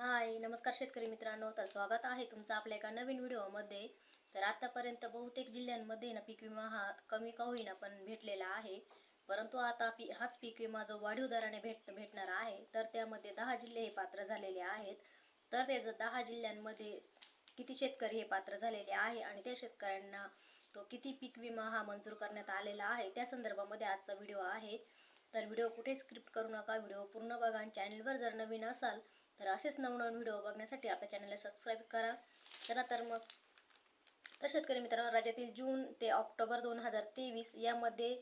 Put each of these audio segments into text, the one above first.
हाय नमस्कार शेतकरी मित्रांनो. तर स्वागत आहे तुमचं आपल्या एका नवीन व्हिडिओमध्ये. तर आतापर्यंत बहुतेक जिल्ह्यांमध्ये ना पीक विमा हा कमी का होईना पण भेटलेला आहे. परंतु आता पी हाच पीक विमा जो वाढीव दराने भेट भेटणार आहे तर त्यामध्ये दहा जिल्हे हे पात्र झालेले आहेत. तर ते दहा जिल्ह्यांमध्ये किती शेतकरी हे पात्र झालेले आहे आणि त्या शेतकऱ्यांना तो किती पीक विमा हा मंजूर करण्यात आलेला आहे त्या संदर्भामध्ये आजचा व्हिडिओ आहे. तर व्हिडिओ कुठे स्क्रिप्ट करू नका व्हिडिओ पूर्ण बघा आणि चॅनलवर जर नवीन असाल तर असेच नवनवीन व्हिडिओ बघण्यासाठी आपल्या चॅनलला सबस्क्राईब करा. चला तर मग तर शेतकरी मित्रांनो राज्यातील जून ते ऑक्टोबर दोन हजार तेवीस यामध्ये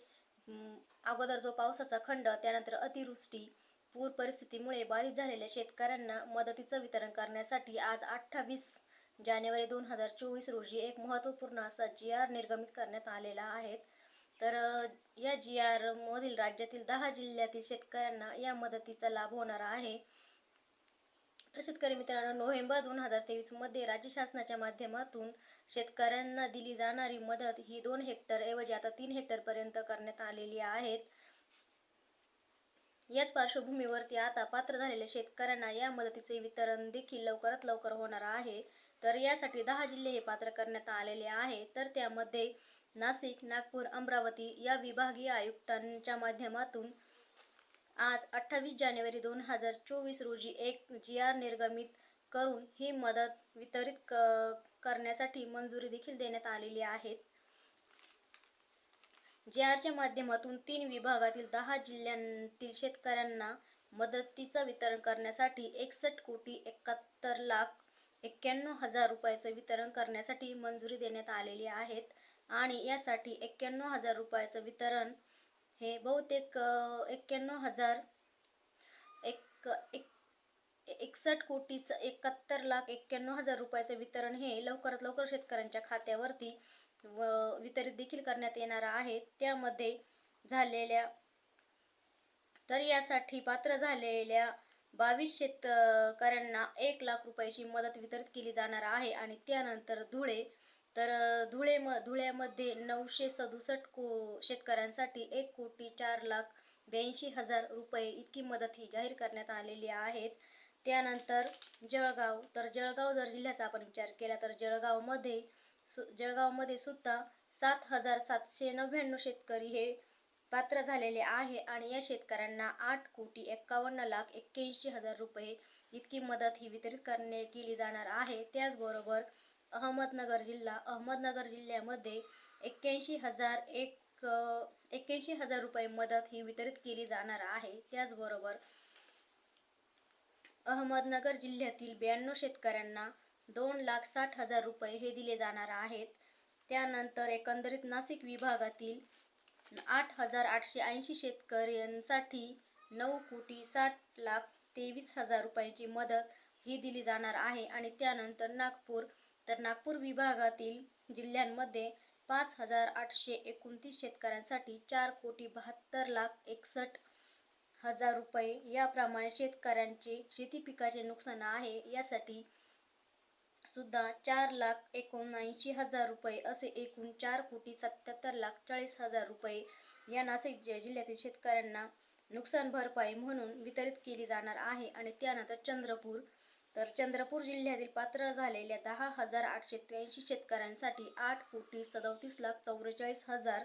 अगोदर जो पावसाचा खंड त्यानंतर अतिवृष्टी पूर परिस्थितीमुळे बाधित झालेल्या शेतकऱ्यांना मदतीचं वितरण करण्यासाठी आज अठ्ठावीस जानेवारी दोन हजार चोवीस रोजी एक महत्त्वपूर्ण असा जी आर निर्गमित करण्यात आलेला आहे. तर या जी आरमधील राज्यातील दहा जिल्ह्यातील शेतकऱ्यांना या मदतीचा लाभ होणार आहे. तर शेतकरी मित्रांनो नोव्हेंबर दोन हजार तेवीसमध्ये राज्य शासनाच्या माध्यमातून शेतकऱ्यांना दिली जाणारी मदत ही दोन हेक्टर ऐवजी आता तीन हेक्टरपर्यंत करण्यात आलेली आहेत. याच पार्श्वभूमीवरती आता पात्र झालेल्या शेतकऱ्यांना या मदतीचे वितरण देखील लवकरात लवकर होणार आहे. तर यासाठी दहा जिल्हे हे पात्र करण्यात आलेले आहे तर त्यामध्ये नाशिक नागपूर अमरावती या विभागीय आयुक्तांच्या माध्यमातून आज अठ्ठावीस जानेवारी दोन हजार चोवीस रोजी एक जी आर निर्गमित करून ही मदत वितरित क करण्यासाठी मंजुरी देखील देण्यात आलेली आहे. जी आरच्या माध्यमातून तीन विभागातील दहा जिल्ह्यांतील शेतकऱ्यांना मदतीचं वितरण करण्यासाठी एकसष्ट कोटी एकाहत्तर लाख एक्क्याण्णव हजार रुपयाचं वितरण करण्यासाठी मंजुरी देण्यात आलेली आहेत आणि यासाठी एक्क्याण्णव हजार रुपयाचं वितरण हे बहुतेक एक्क्याण्णव हजार एक एक एकसष्ट कोटी एकाहत्तर लाख एक्क्याण्णव हजार रुपयाचं वितरण हे लवकरात लवकर शेतकऱ्यांच्या खात्यावरती व वितरित देखील करण्यात येणार आहे. त्यामध्ये झालेल्या तर यासाठी पात्र झालेल्या बावीस शेतकऱ्यांना एक लाख रुपयाची मदत वितरित केली जाणार आहे. आणि त्यानंतर धुळे तर धुळे म धुळ्यामध्ये नऊशे सदुसष्ट को शेतकऱ्यांसाठी एक कोटी चार लाख ब्याऐंशी हजार रुपये इतकी मदत ही जाहीर करण्यात आलेली आहेत. त्यानंतर जळगाव तर जळगाव जर जिल्ह्याचा आपण विचार केला तर जळगावमध्ये सु जळगावमध्ये सुद्धा सात हजार सातशे नव्याण्णव शेतकरी हे पात्र झालेले आहे आणि या शेतकऱ्यांना आठ कोटी एक्कावन्न लाख एक्क्याऐंशी हजार रुपये इतकी मदत ही वितरित करणे केली जाणार आहे. त्याचबरोबर अहमदनगर जिल्हा अहमदनगर जिल्ह्यामध्ये एक्क्याऐंशी हजार एक एक्क्याऐंशी हजार रुपये मदत ही वितरित केली जाणार आहे. त्याचबरोबर अहमदनगर जिल्ह्यातील ब्याण्णव शेतकऱ्यांना दोन लाख साठ हजार रुपये हे दिले जाणार आहेत. त्यानंतर एकंदरीत नाशिक विभागातील आठ हजार आठशे ऐंशी शेतकऱ्यांसाठी नऊ कोटी साठ लाख तेवीस हजार रुपयांची मदत ही दिली जाणार आहे. आणि त्यानंतर नागपूर तर नागपूर विभागातील जिल्ह्यांमध्ये पाच हजार आठशे एकोणतीस शेतकऱ्यांसाठी चार कोटी बहात्तर लाख एकसष्ट हजार रुपये याप्रमाणे शेतकऱ्यांचे शेती पिकाचे नुकसान आहे. यासाठी सुद्धा चार लाख एकोणऐंशी हजार रुपये असे एकूण चार कोटी सत्याहत्तर लाख चाळीस हजार रुपये या नाशिक जिल्ह्यातील शेतकऱ्यांना नुकसान भरपाई म्हणून वितरित केली जाणार आहे. आणि त्यानंतर चंद्रपूर तर चंद्रपूर जिल्ह्यातील पात्र झालेल्या दहा हजार आठशे त्र्याऐंशी शेतकऱ्यांसाठी आठ कोटी सदोतीस लाख चौवेचाळीस हजार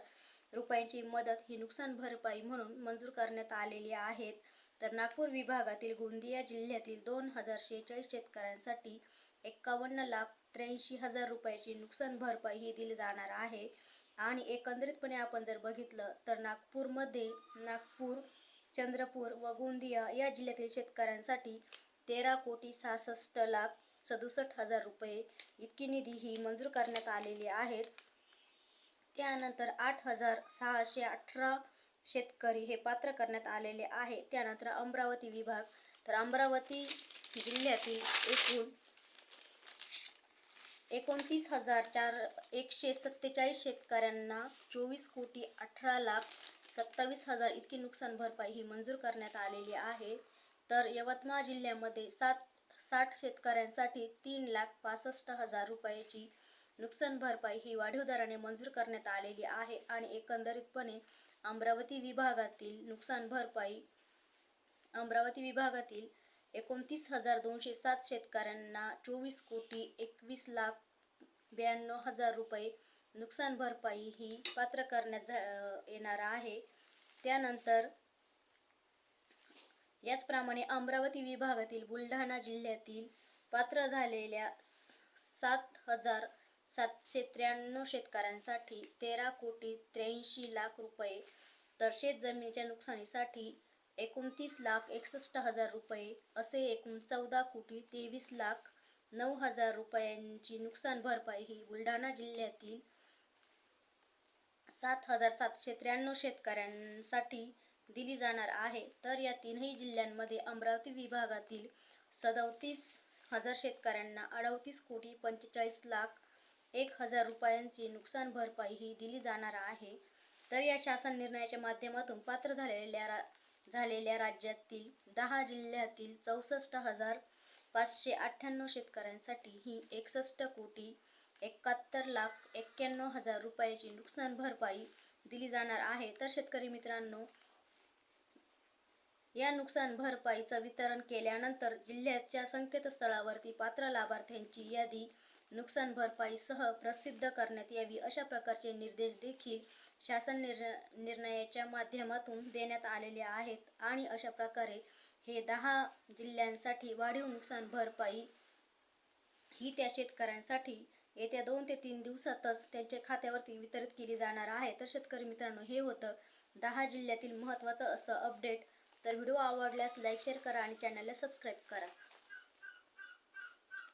रुपयांची मदत ही नुकसान भरपाई म्हणून मंजूर करण्यात आलेली आहेत. तर नागपूर विभागातील गोंदिया जिल्ह्यातील दोन हजार शेहेचाळीस शेतकऱ्यांसाठी एक्कावन्न लाख त्र्याऐंशी हजार रुपयाची नुकसान भरपाई ही दिली जाणार आहे. आणि एकंदरीतपणे आपण जर बघितलं तर नागपूरमध्ये नागपूर चंद्रपूर व गोंदिया या जिल्ह्यातील शेतकऱ्यांसाठी तेरा कोटी सहासष्ट लाख सदुसष्ट हजार रुपये इतकी निधी ही मंजूर करण्यात आलेली आहेत. त्यानंतर आठ हजार सहाशे अठरा शेतकरी हे पात्र करण्यात आलेले आहे. त्यानंतर अमरावती विभाग तर अमरावती जिल्ह्यातील एकूण एकोणतीस हजार चार एकशे सत्तेचाळीस शेतकऱ्यांना चोवीस कोटी अठरा लाख सत्तावीस हजार इतकी नुकसान भरपाई ही मंजूर करण्यात आलेली आहे. तर यवतमाळ जिल्ह्यामध्ये सात साठ शेतकऱ्यांसाठी तीन लाख पासष्ट हजार रुपयाची नुकसान भरपाई ही वाढीव दराने मंजूर करण्यात आलेली आहे आणि एकंदरीतपणे अमरावती विभागातील नुकसान भरपाई अमरावती विभागातील एकोणतीस हजार दोनशे सात शेतकऱ्यांना चोवीस कोटी एकवीस लाख ब्याण्णव हजार रुपये नुकसान भरपाई ही पात्र करण्यात झा- येणार आहे. त्यानंतर याचप्रमाणे अमरावती विभागातील बुलढाणा जिल्ह्यातील पात्र झालेल्या स- सात हजार सातशे त्र्याण्णव शेतकऱ्यांसाठी तेरा कोटी त्र्याऐंशी लाख रुपये तर शेतजमिनीच्या नुकसानीसाठी एकोणतीस लाख एकसष्ट हजार रुपये असे एकूण चौदा कोटी तेवीस लाख नऊ हजार रुपयांची नुकसान भरपाई ही बुलढाणा जिल्ह्यातील सात हजार सातशे त्र्याण्णव शेतकऱ्यांसाठी दिली जाणार आहे. तर या तीनही जिल्ह्यांमध्ये अमरावती विभागातील सदोतीस हजार शेतकऱ्यांना अडतीस कोटी पंचेचाळीस लाख एक हजार रुपयांची नुकसान भरपाई ही दिली जाणार आहे. तर या शासन निर्णयाच्या माध्यमातून पात्र झालेल्या रा झालेल्या राज्यातील दहा जिल्ह्यातील चौसष्ट हजार पाचशे अठ्ठ्याण्णव शेतकऱ्यांसाठी ही एकसष्ट कोटी एकाहत्तर लाख एक्क्याण्णव हजार रुपयाची नुकसान भरपाई दिली जाणार आहे. तर शेतकरी मित्रांनो या नुकसान भरपाईचं वितरण केल्यानंतर जिल्ह्याच्या संकेतस्थळावरती पात्र लाभार्थ्यांची यादी नुकसान भरपाईसह प्रसिद्ध करण्यात यावी अशा प्रकारचे निर्देश देखील शासन निर् निर्णयाच्या माध्यमातून देण्यात आलेले आहेत आणि अशा प्रकारे हे दहा जिल्ह्यांसाठी वाढीव नुकसान भरपाई ही त्या शेतकऱ्यांसाठी येत्या दोन ते तीन दिवसातच त्यांच्या खात्यावरती वितरित केली जाणार आहे. तर शेतकरी मित्रांनो हे होतं दहा जिल्ह्यातील महत्त्वाचं असं अपडेट तर व्हिडिओ आवडल्यास लाईक शेअर करा आणि चॅनलला सबस्क्राईब करा.